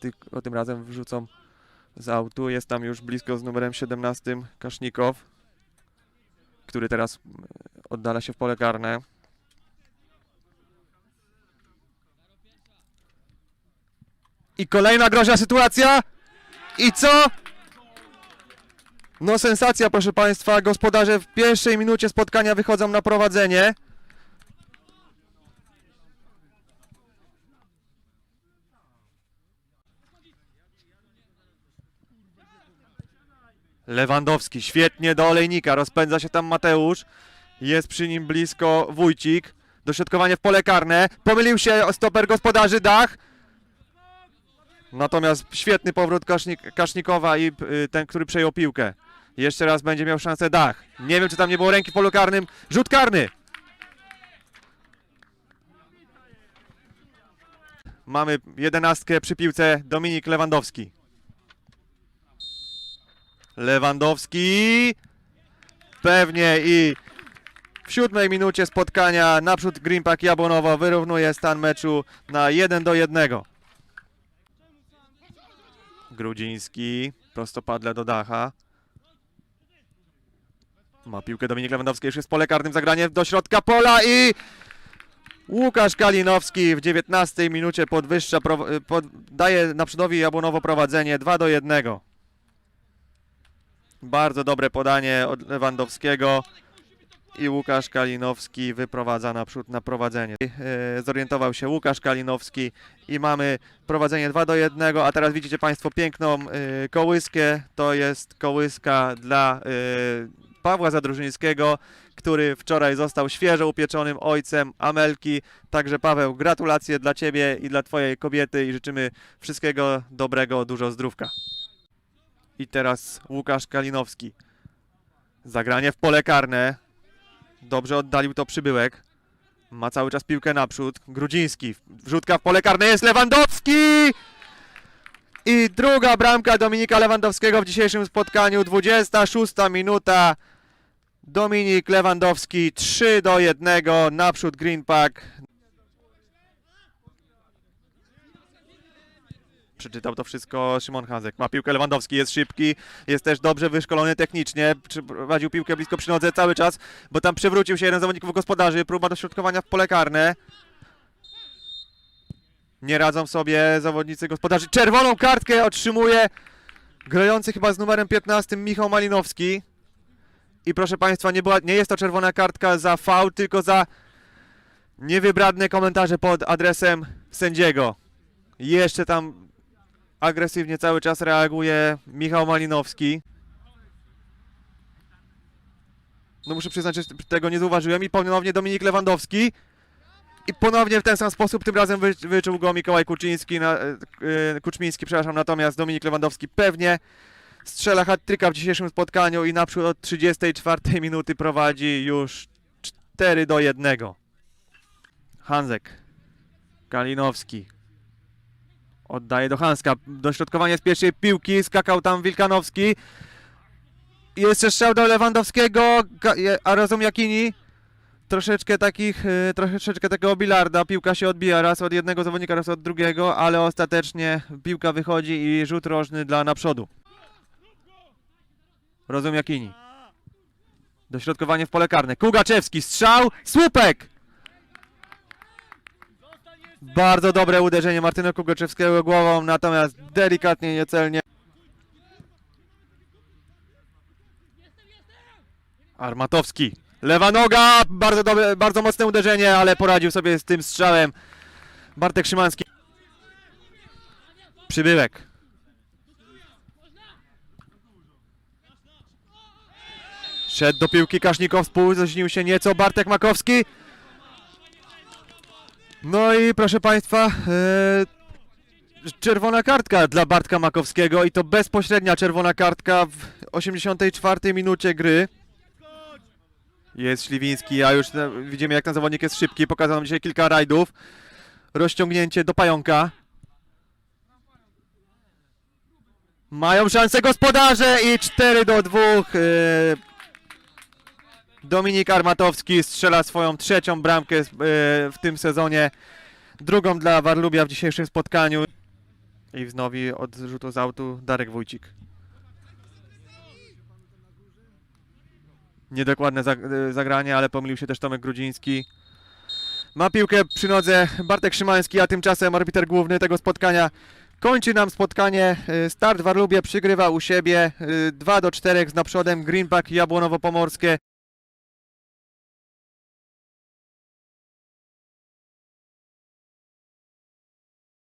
tylko tym razem wrzucą z autu. Jest tam już blisko z numerem 17 Kasznikow, który teraz mm, oddala się w pole karne. I kolejna groźna sytuacja. I co? No sensacja, proszę Państwa. Gospodarze w pierwszej minucie spotkania wychodzą na prowadzenie. Lewandowski, świetnie do olejnika, rozpędza się tam Mateusz. Jest przy nim blisko Wójcik. Dośrodkowanie w pole karne. Pomylił się stoper gospodarzy Dach. Natomiast świetny powrót Kasznik, Kasznikowa i y, ten, który przejął piłkę. Jeszcze raz będzie miał szansę Dach. Nie wiem, czy tam nie było ręki w polu karnym. Rzut karny! Mamy jedenastkę przy piłce Dominik Lewandowski. Lewandowski. Pewnie i w siódmej minucie spotkania naprzód Green Park Jabłonowo wyrównuje stan meczu na 1 do 1. Grudziński, prostopadle do dacha. Ma piłkę Dominik Lewandowski, już jest pole karnym, zagranie do środka pola i Łukasz Kalinowski w 19 minucie podwyższa, pod, daje naprzodowi Jabłonowo prowadzenie 2 do 1. Bardzo dobre podanie od Lewandowskiego i Łukasz Kalinowski wyprowadza naprzód na prowadzenie. E, Zorientował się Łukasz Kalinowski i mamy prowadzenie 2 do 1, a teraz widzicie Państwo piękną e, kołyskę. To jest kołyska dla e, Pawła Zadrużyńskiego, który wczoraj został świeżo upieczonym ojcem Amelki. Także Paweł, gratulacje dla Ciebie i dla Twojej kobiety i życzymy wszystkiego dobrego, dużo zdrówka. I teraz Łukasz Kalinowski. Zagranie w pole karne. Dobrze oddalił to przybyłek. Ma cały czas piłkę naprzód. Grudziński. Wrzutka w pole karne jest Lewandowski! I druga bramka Dominika Lewandowskiego w dzisiejszym spotkaniu. 26 minuta. Dominik Lewandowski 3 do 1. Naprzód Green Park. Przeczytał to wszystko Szymon Hanzek. Ma piłkę Lewandowski, jest szybki, jest też dobrze wyszkolony technicznie. Prowadził piłkę blisko przy nodze cały czas, bo tam przewrócił się jeden z zawodników gospodarzy. Próba dośrodkowania w pole karne. Nie radzą sobie zawodnicy gospodarzy. Czerwoną kartkę otrzymuje grający chyba z numerem 15 Michał Malinowski. I proszę Państwa, nie, była, nie jest to czerwona kartka za faul, tylko za niewybradne komentarze pod adresem sędziego. Jeszcze tam agresywnie cały czas reaguje Michał Malinowski. No muszę przyznać, że tego nie zauważyłem i ponownie Dominik Lewandowski. I ponownie w ten sam sposób, tym razem wy, wyczuł go Mikołaj Kuczyński, na, e, e, Kuczmiński, przepraszam, natomiast Dominik Lewandowski pewnie strzela hat-tricka w dzisiejszym spotkaniu i naprzód od 34 minuty prowadzi już 4 do 1. Hanzek, Kalinowski, Oddaje do Hanska. Dośrodkowanie z pierwszej piłki. Skakał tam Wilkanowski. Jeszcze strzał do Lewandowskiego. A rozum Jakini. Troszeczkę takich, y, troszeczkę takiego bilarda. Piłka się odbija raz od jednego zawodnika, raz od drugiego, ale ostatecznie piłka wychodzi i rzut rożny dla naprzódu. Rozum Jakini. Dośrodkowanie w pole karne. Kugaczewski, strzał, słupek! Bardzo dobre uderzenie Martyna Kugoczewskiego głową, natomiast delikatnie, niecelnie. Armatowski. Lewa noga, bardzo, dobre, bardzo mocne uderzenie, ale poradził sobie z tym strzałem Bartek Szymanski. Przybyłek. Szedł do piłki Kasznikow, spóźnił się nieco Bartek Makowski. No i proszę Państwa, e, czerwona kartka dla Bartka Makowskiego i to bezpośrednia czerwona kartka w 84 minucie gry. Jest Śliwiński, a już widzimy jak ten zawodnik jest szybki, pokazał nam dzisiaj kilka rajdów. Rozciągnięcie do pająka. Mają szansę gospodarze i 4 do 2. e, Dominik Armatowski strzela swoją trzecią bramkę e, w tym sezonie. Drugą dla Warlubia w dzisiejszym spotkaniu. I wznowi od rzutu z autu Darek Wójcik. Niedokładne y, zagranie, ale pomylił się też Tomek Grudziński. Ma piłkę przy nodze Bartek Szymański, a tymczasem arbiter główny tego spotkania kończy nam spotkanie. Y, Start Warlubie przygrywa u siebie y, 2 do 4 z naprzodem Greenback Jabłonowo-Pomorskie.